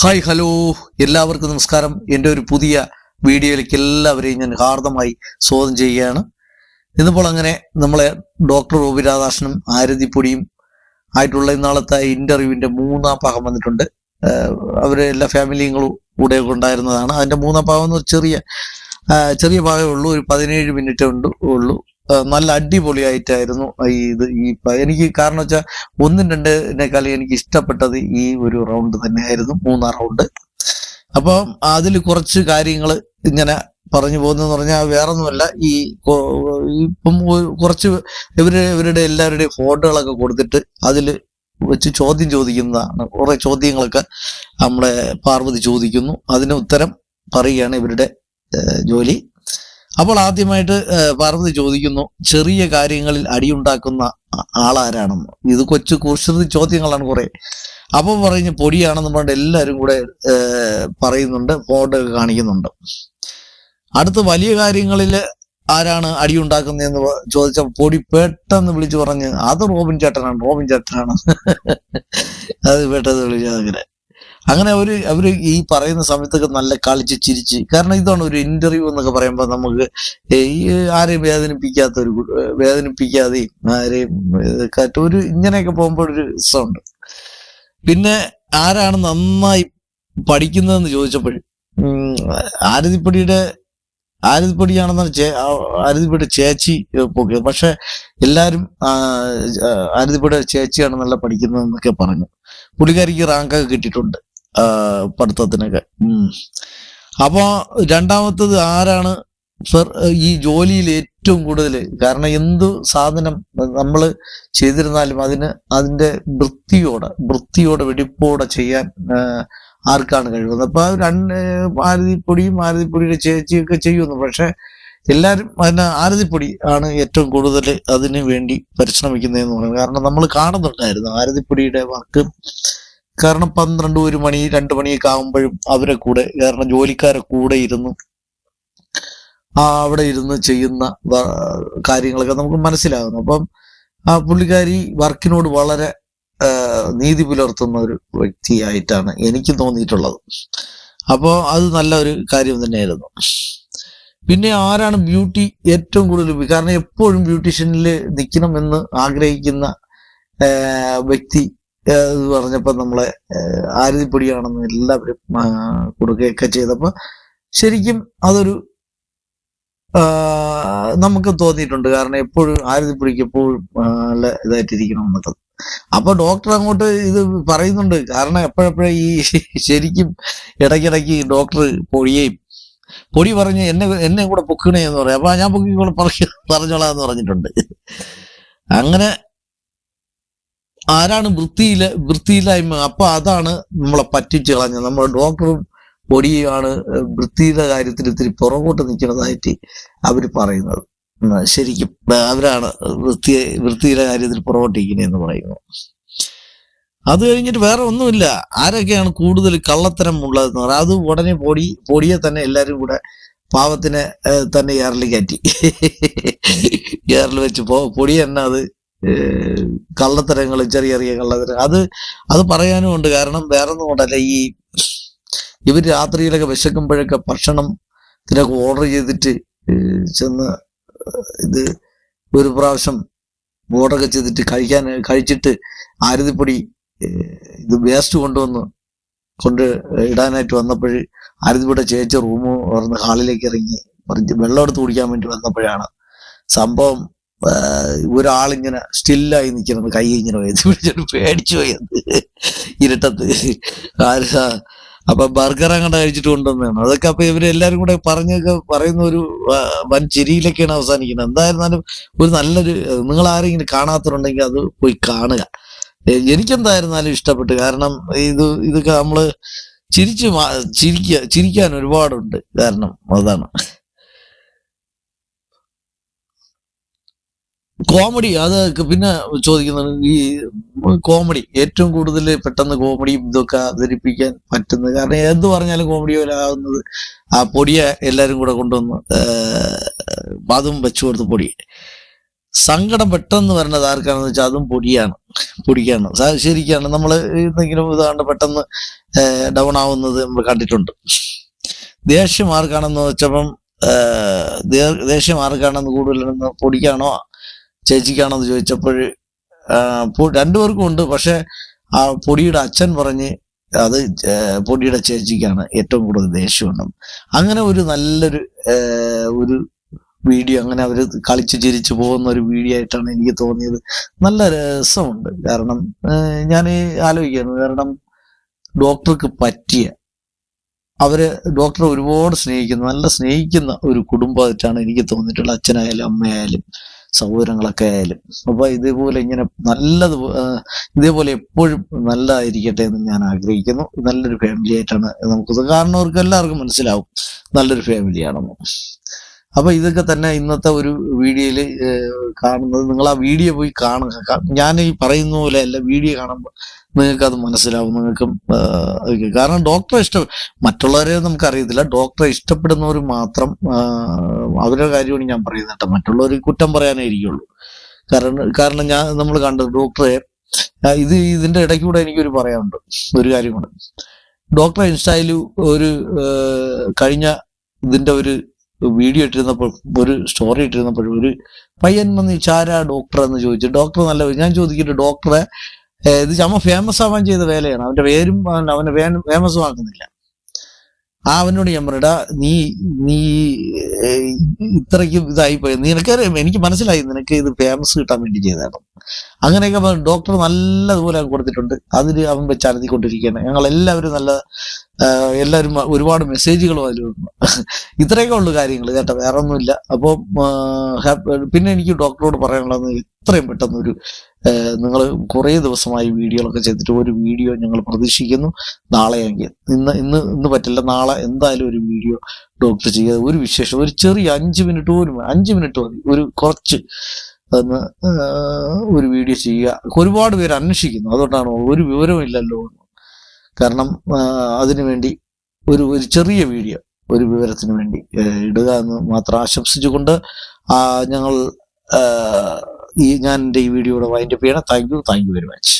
Hi hello. എല്ലാവർക്കും നമസ്കാരം. എന്റെ ഒരു പുതിയ വീഡിയോയിലേക്ക് എല്ലാവരെയും ഞാൻ ഹാർദമായി സ്വാഗതം ചെയ്യുകയാണ്. ഇന്നിപ്പോൾ അങ്ങനെ നമ്മളെ ഡോക്ടർ ഒ വി രാധാകൃഷ്ണനും ആരതിപ്പൊടിയും ആയിട്ടുള്ള ഇന്നാളത്തെ ഇന്റർവ്യൂവിന്റെ മൂന്നാം ഭാഗം വന്നിട്ടുണ്ട്. അവരെ എല്ലാ ഫാമിലിയങ്ങളും കൂടെ ഉണ്ടായിരുന്നതാണ്. അതിന്റെ മൂന്നാം ഭാഗം എന്ന് ചെറിയ ചെറിയ ഭാഗമേ ഉള്ളൂ. ഒരു പതിനേഴ് മിനിറ്റ് ഉണ്ട് ഉള്ളൂ. നല്ല അടിപൊളിയായിട്ടായിരുന്നു ഈ ഇത്. ഈ എനിക്ക് കാരണം വെച്ചാൽ ഒന്നും രണ്ടിനേക്കാളും എനിക്ക് ഇഷ്ടപ്പെട്ടത് ഈ ഒരു റൗണ്ട് തന്നെയായിരുന്നു മൂന്നാം റൗണ്ട് അപ്പം അതിൽ കുറച്ച് കാര്യങ്ങൾ ഇങ്ങനെ പറഞ്ഞു പോകുന്നതെന്ന് പറഞ്ഞാൽ വേറെ ഒന്നുമല്ല ഈ ഇപ്പം കുറച്ച് ഇവർ ഇവരുടെ എല്ലാവരുടെയും ഫോട്ടോകളൊക്കെ കൊടുത്തിട്ട് അതിൽ വെച്ച് ചോദ്യം ചോദിക്കുന്നതാണ്. കുറെ ചോദ്യങ്ങളൊക്കെ നമ്മളെ പാർവതി ചോദിക്കുന്നു. അതിന് ഉത്തരം പറയുകയാണ് ഇവരുടെ ജോലി. അപ്പോൾ ആദ്യമായിട്ട് പാർവതി ചോദിക്കുന്നു ചെറിയ കാര്യങ്ങളിൽ അടിയുണ്ടാക്കുന്ന ആളാരാണെന്ന്? ഇത് കൊച്ചു കുസൃതി ചോദ്യങ്ങളാണ് കുറെ. അപ്പൊ പറഞ്ഞ് പൊടിയാണെന്ന് പറഞ്ഞിട്ട് എല്ലാവരും കൂടെ പറയുന്നുണ്ട് ഫോട്ടോ കാണിക്കുന്നുണ്ട്. അടുത്ത വലിയ കാര്യങ്ങളിൽ ആരാണ് അടിയുണ്ടാക്കുന്നതെന്ന് ചോദിച്ച പൊടി പെട്ടെന്ന് വിളിച്ചു പറഞ്ഞ് അത് റോബിൻ ചേട്ടനാണ് റോബിൻ ചേട്ടനാണ്. അത് പെട്ടെന്ന് വിളിച്ചു അങ്ങനെ അങ്ങനെ അവർ അവർ ഈ പറയുന്ന സമയത്തൊക്കെ നല്ല കളിച്ച് ചിരിച്ച് കാരണം ഇതാണ് ഒരു ഇന്റർവ്യൂ എന്നൊക്കെ പറയുമ്പോൾ നമുക്ക് ഈ ആരെയും വേദനിപ്പിക്കാത്ത ഒരു വേദനിപ്പിക്കാതെയും ആരെയും ഒരു ഇങ്ങനെയൊക്കെ പോകുമ്പോൾ ഒരു രസമുണ്ട്. പിന്നെ ആരാണ് നന്നായി പഠിക്കുന്നതെന്ന് ചോദിച്ചപ്പോഴും ആരതിപ്പടിയുടെ ആരതിപ്പടിയാണെന്നാണ് ചേ ആരതിപ്പടി ചേച്ചി പോക്കിയത്. പക്ഷെ എല്ലാരും ആരതിപ്പടി ചേച്ചിയാണ് നല്ല പഠിക്കുന്നതെന്നൊക്കെ പറഞ്ഞു. പുള്ളിക്കാരിക്ക് റാങ്കൊക്കെ കിട്ടിയിട്ടുണ്ട്. പഠിത്തത്തിനൊക്കെ. അപ്പോൾ അപ്പോ രണ്ടാമത്തത് ആരാണ് ഈ ജോലിയിൽ ഏറ്റവും കൂടുതൽ? കാരണം എന്തു സാധനം നമ്മൾ ചെയ്തിരുന്നാലും അതിന് അതിന്റെ വൃത്തിയോടെ വൃത്തിയോടെ വെടിപ്പോടെ ചെയ്യാൻ ആർക്കാണ് കഴിവുന്നത് അപ്പോൾ രണ്ട് ആരതിപ്പൊടിയും ആരതിപ്പൊടിയുടെ ചേച്ചിയൊക്കെ ചെയ്യുന്നു. പക്ഷെ എല്ലാവരും അതിന് ആരതിപ്പൊടി ആണ് ഏറ്റവും കൂടുതൽ അതിന് വേണ്ടി പരിശ്രമിക്കുന്നതെന്ന് പറയുന്നത്. കാരണം നമ്മൾ കാണുന്നുണ്ടായിരുന്നു ആരതിപ്പൊടിയുടെ വർക്ക്. കാരണം പന്ത്രണ്ട് ഒരു മണി രണ്ട് മണിയൊക്കെ ആകുമ്പോഴും അവരെ കൂടെ കാരണം ജോലിക്കാരെ കൂടെ ഇരുന്ന് ആ അവിടെ ഇരുന്ന് ചെയ്യുന്ന കാര്യങ്ങളൊക്കെ നമുക്ക് മനസ്സിലാകുന്നു അപ്പം ആ പുള്ളിക്കാരി വർക്കിനോട് വളരെ നീതി പുലർത്തുന്ന ഒരു വ്യക്തിയായിട്ടാണ് എനിക്ക് തോന്നിയിട്ടുള്ളത്. അപ്പോൾ അത് നല്ല ഒരു കാര്യം തന്നെയായിരുന്നു. പിന്നെ ആരാണ് ബ്യൂട്ടി ഏറ്റവും കൂടുതൽ കാരണം എപ്പോഴും ബ്യൂട്ടീഷ്യനിൽ നിൽക്കണം എന്ന് ആഗ്രഹിക്കുന്ന വ്യക്തി എന്ന് പറഞ്ഞപ്പോൾ നമ്മളെ ആരതിപ്പൊടിയാണെന്ന് എല്ലാവരും കൊടുക്കുകയൊക്കെ ചെയ്തപ്പോൾ ശരിക്കും അതൊരു നമുക്ക് തോന്നിയിട്ടുണ്ട്. കാരണം എപ്പോഴും ആരതിപ്പൊടിക്ക് എപ്പോഴും നല്ല ഇതായിട്ടിരിക്കണം എന്നൊക്കെ അപ്പൊ ഡോക്ടർ അങ്ങോട്ട് ഇത് പറയുന്നുണ്ട്. കാരണം എപ്പോഴെപ്പോഴും ഈ ശരിക്കും ഇടയ്ക്കിടയ്ക്ക് ഡോക്ടർ പൊഴിയേയും പൊടി പറഞ്ഞ് എന്നെ എന്നെ കൂടെ പൊക്കണേ എന്ന് പറയാം. അപ്പൊ ഞാൻ പൊക്കി കൂടെ പറഞ്ഞു പറഞ്ഞോളാം എന്ന് പറഞ്ഞിട്ടുണ്ട്. അങ്ങനെ ആരാണ് വൃത്തിയില്ല വൃത്തിയില്ലായ്മ? അപ്പൊ അതാണ് നമ്മളെ പറ്റിച്ചു കളഞ്ഞത്. നമ്മുടെ ഡോക്ടറും ബോഡിയുമാണ് വൃത്തിയുടെ കാര്യത്തിൽ ഇത്തിരി പുറകോട്ട് നിൽക്കുന്നതായിട്ട് അവർ പറയുന്നത്. ശരിക്കും അവരാണ് വൃത്തി വൃത്തിയുടെ കാര്യത്തിൽ പുറകോട്ടിരിക്കുന്നതെന്ന് പറയുന്നു അത് കഴിഞ്ഞിട്ട് വേറെ ഒന്നുമില്ല. ആരൊക്കെയാണ് കൂടുതൽ കള്ളത്തരം ഉള്ളതെന്ന് പറയാം അത് ഉടനെ പൊടി പൊടിയെ തന്നെ എല്ലാവരും കൂടെ പാവത്തിനെ തന്നെ ഏറിൽ കയറ്റി. ഏറിൽ വെച്ച് പൊടി തന്നെ അത് കള്ളത്തരങ്ങൾ ചെറിയ ചെറിയ കള്ളത്തരങ്ങൾ അത് അത് പറയാനും ഉണ്ട്. കാരണം വേറെ ഒന്നും കൊണ്ടല്ല. ഈ ഇവർ രാത്രിയിലൊക്കെ വിശക്കുമ്പോഴൊക്കെ ഭക്ഷണം ഇതിനൊക്കെ ഓർഡർ ചെയ്തിട്ട് ചെന്ന് ഇത് ഒരു പ്രാവശ്യം ഓർഡറൊക്കെ ചെയ്തിട്ട് കഴിക്കാൻ കഴിച്ചിട്ട് ആരതിപ്പൊടി ഇത് വേസ്റ്റ് കൊണ്ടുവന്ന് കൊണ്ട് ഇടാനായിട്ട് വന്നപ്പോൾ ആരതിപ്പൊടി ചേച്ചി റൂം തുറന്ന് ഹാളിലേക്ക് ഇറങ്ങി വെള്ളം എടുത്ത് കുടിക്കാൻ വേണ്ടി വന്നപ്പോഴാണ് സംഭവം ഒരാളിങ്ങനെ സ്റ്റില്ലായി നിൽക്കുന്നത് കൈ ഇങ്ങനെ പോയത് പിടിച്ചിട്ട് പേടിച്ചു പോയത് ഇരുട്ടത്ത്. ആര് അപ്പൊ ബർഗർ അങ്ങോട്ട് കഴിച്ചിട്ട് കൊണ്ടുവന്നതാണ്. അതൊക്കെ അപ്പൊ ഇവരെല്ലാരും കൂടെ പറഞ്ഞൊക്കെ പറയുന്ന ഒരു വൻ ചിരിയിലൊക്കെയാണ് അവസാനിക്കുന്നത്. എന്തായിരുന്നാലും ഒരു നല്ലൊരു നിങ്ങൾ ആരെങ്കിലും കാണാത്തവരുണ്ടെങ്കിൽ അത് പോയി കാണുക. എനിക്കെന്തായിരുന്നാലും ഇഷ്ടപ്പെട്ടു. കാരണം ഇത് ഇതൊക്കെ നമ്മൾ ചിരിച്ചു ചിരിക്കുക ചിരിക്കാൻ ഒരുപാടുണ്ട്. കാരണം അതാണ്. കോമഡി അത് പിന്നെ ചോദിക്കുന്നത് ഈ കോമഡി ഏറ്റവും കൂടുതൽ പെട്ടെന്ന് കോമഡി ഇതൊക്കെ അവതരിപ്പിക്കാൻ പറ്റുന്നത്. കാരണം എന്ത് പറഞ്ഞാലും കോമഡി പോലാവുന്നത് ആ പൊടിയെ എല്ലാരും കൂടെ കൊണ്ടുവന്ന് അതും വെച്ചു കൊടുത്ത് പൊടി. സങ്കടം പെട്ടെന്ന് വരണത് ആർക്കാണെന്ന് വെച്ചാൽ അതും പൊടിയാണ് പൊടിക്കാണ്. ശരിക്കാണ്. നമ്മൾ എന്തെങ്കിലും ഇതാണ്ട് പെട്ടെന്ന് ഡൗൺ ആവുന്നത് നമ്മൾ കണ്ടിട്ടുണ്ട്. ദേഷ്യം ആർക്കാണെന്ന് വെച്ചപ്പം ദേഷ്യം ആർക്കാണെന്ന് കൂടുതലെന്ന് പൊടിക്കാണോ? ചേച്ചിക്കാണോ എന്ന് ചോദിച്ചപ്പോൾ രണ്ടുപേർക്കും ഉണ്ട്. പക്ഷെ ആ പൊടിയുടെ അച്ഛൻ പറഞ്ഞ് അത് പൊടിയുടെ ചേച്ചിക്കാണ് ഏറ്റവും കൂടുതൽ ദേഷ്യമുണ്ടെന്ന് അങ്ങനെ ഒരു നല്ലൊരു ഒരു വീഡിയോ അങ്ങനെ അവർ കളിച്ച് ചിരിച്ചു പോകുന്ന ഒരു വീഡിയോ ആയിട്ടാണ് എനിക്ക് തോന്നിയത്. നല്ല രസമുണ്ട്. കാരണം ഞാൻ ആലോചിക്കുന്നു. കാരണം ഡോക്ടർക്ക് പറ്റിയ അവർ ഡോക്ടറെ ഒരുപാട് സ്നേഹിക്കുന്ന. നല്ല സ്നേഹിക്കുന്ന ഒരു കുടുംബമായിട്ടാണ് എനിക്ക് തോന്നിയിട്ടുള്ളത്. അച്ഛനായാലും അമ്മയായാലും. സഹോദരങ്ങളൊക്കെ ആയാലും. അപ്പൊ ഇതേപോലെ ഇങ്ങനെ നല്ലത് ഇതേപോലെ എപ്പോഴും നല്ലതായിരിക്കട്ടെ എന്ന് ഞാൻ ആഗ്രഹിക്കുന്നു. നല്ലൊരു ഫാമിലി ആയിട്ടാണ് നമുക്ക് കാണുന്നവർക്ക് എല്ലാവർക്കും മനസ്സിലാവും. നല്ലൊരു ഫാമിലിയാണെന്ന് അപ്പൊ ഇതൊക്കെ തന്നെ ഇന്നത്തെ ഒരു വീഡിയോയിൽ കാണുന്നത്. നിങ്ങൾ ആ വീഡിയോ പോയി കാണുക. ഞാൻ ഈ പറയുന്ന പോലെ അല്ല വീഡിയോ കാണുമ്പോൾ നിങ്ങൾക്ക് അത് മനസ്സിലാവും. നിങ്ങൾക്കും കാരണം ഡോക്ടറെ ഇഷ്ടം മറ്റുള്ളവരെ നമുക്കറിയത്തില്ല. ഡോക്ടറെ ഇഷ്ടപ്പെടുന്നവർ മാത്രം അവരുടെ കാര്യമാണ് ഞാൻ പറയുന്നത് കേട്ടോ. മറ്റുള്ളവർ കുറ്റം പറയാനേ ഇരിക്കുള്ളൂ കാരണം കാരണം ഞാൻ നമ്മൾ കണ്ടത് ഡോക്ടറെ ഇത് ഇതിന്റെ ഇടയ്ക്കൂടെ എനിക്കൊരു പറയാനുണ്ട്. ഒരു കാര്യം കൂടെ ഡോക്ടറെ ഇൻസ്റ്റയിൽ ഒരു കഴിഞ്ഞ ഇതിന്റെ ഒരു വീഡിയോ ഇട്ടിരുന്നപ്പോൾ ഒരു സ്റ്റോറി ഇട്ടിരുന്നപ്പോഴും ഒരു പയ്യൻ വന്ന് ചാരാ ഡോക്ടർ എന്ന് ചോദിച്ചു. ഡോക്ടർ നല്ല ഞാൻ ചോദിക്കട്ടെ ഡോക്ടറെ ഇത് ചമ്മ ഫേമസ് ആവാൻ ചെയ്ത വേലയാണ്. അവന്റെ പേരും അവനെ ഫേമസ് ആക്കുന്നില്ല. അവനോട് ഞാൻ പറയടാ നീ നീ ഇത്രയ്ക്കും ഇതായി പോയി. നിനക്കറിയാം എനിക്ക് മനസ്സിലായി നിനക്ക് ഇത് ഫേമസ് കിട്ടാൻ വേണ്ടി ചെയ്തതാണ് അങ്ങനെയൊക്കെ ഡോക്ടർ നല്ലതുപോലെ കൊടുത്തിട്ടുണ്ട്. അതിൽ അവൻ വെച്ച് അനത്തിക്കൊണ്ടിരിക്കുകയാണ് ഞങ്ങൾ എല്ലാവരും നല്ല എല്ലാവരും ഒരുപാട് മെസ്സേജുകളും വന്നു ഇത്രയൊക്കെ ഉള്ളു കാര്യങ്ങൾ കേട്ടോ വേറെ ഒന്നുമില്ല അപ്പോൾ പിന്നെ എനിക്ക് ഡോക്ടറോട് പറയാനുള്ളത് എത്രയും പെട്ടെന്ന് ഒരു നിങ്ങൾ കുറേ ദിവസമായി വീഡിയോകളൊക്കെ ചെയ്തിട്ട് ഒരു വീഡിയോ ഞങ്ങൾ പ്രതീക്ഷിക്കുന്നു. നാളെയെങ്കിൽ ഇന്ന് ഇന്ന് ഇന്ന് പറ്റില്ല. നാളെ എന്തായാലും ഒരു വീഡിയോ ഡോക്ടർ ചെയ്യുക. ഒരു വിശേഷം. ഒരു ചെറിയ അഞ്ച് മിനിറ്റ് പോലും അഞ്ച് മിനിറ്റ് മതി. ഒരു കുറച്ച് എന്ന് ഒരു വീഡിയോ ചെയ്യുക. ഒരുപാട് പേര് അന്വേഷിക്കുന്നു. അതുകൊണ്ടാണ് ഒരു വിവരമില്ലല്ലോ. കാരണം അതിനു വേണ്ടി ഒരു ഒരു ചെറിയ വീഡിയോ ഒരു വിവരത്തിന് വേണ്ടി ഇടുക എന്ന് മാത്രം ആശംസിച്ചുകൊണ്ട് ഞങ്ങൾ ഈ ഞാൻ എന്റെ ഈ വീഡിയോയുടെ വൈൻഡപ്പ് ചെയ്യണം. Thank you thank you very much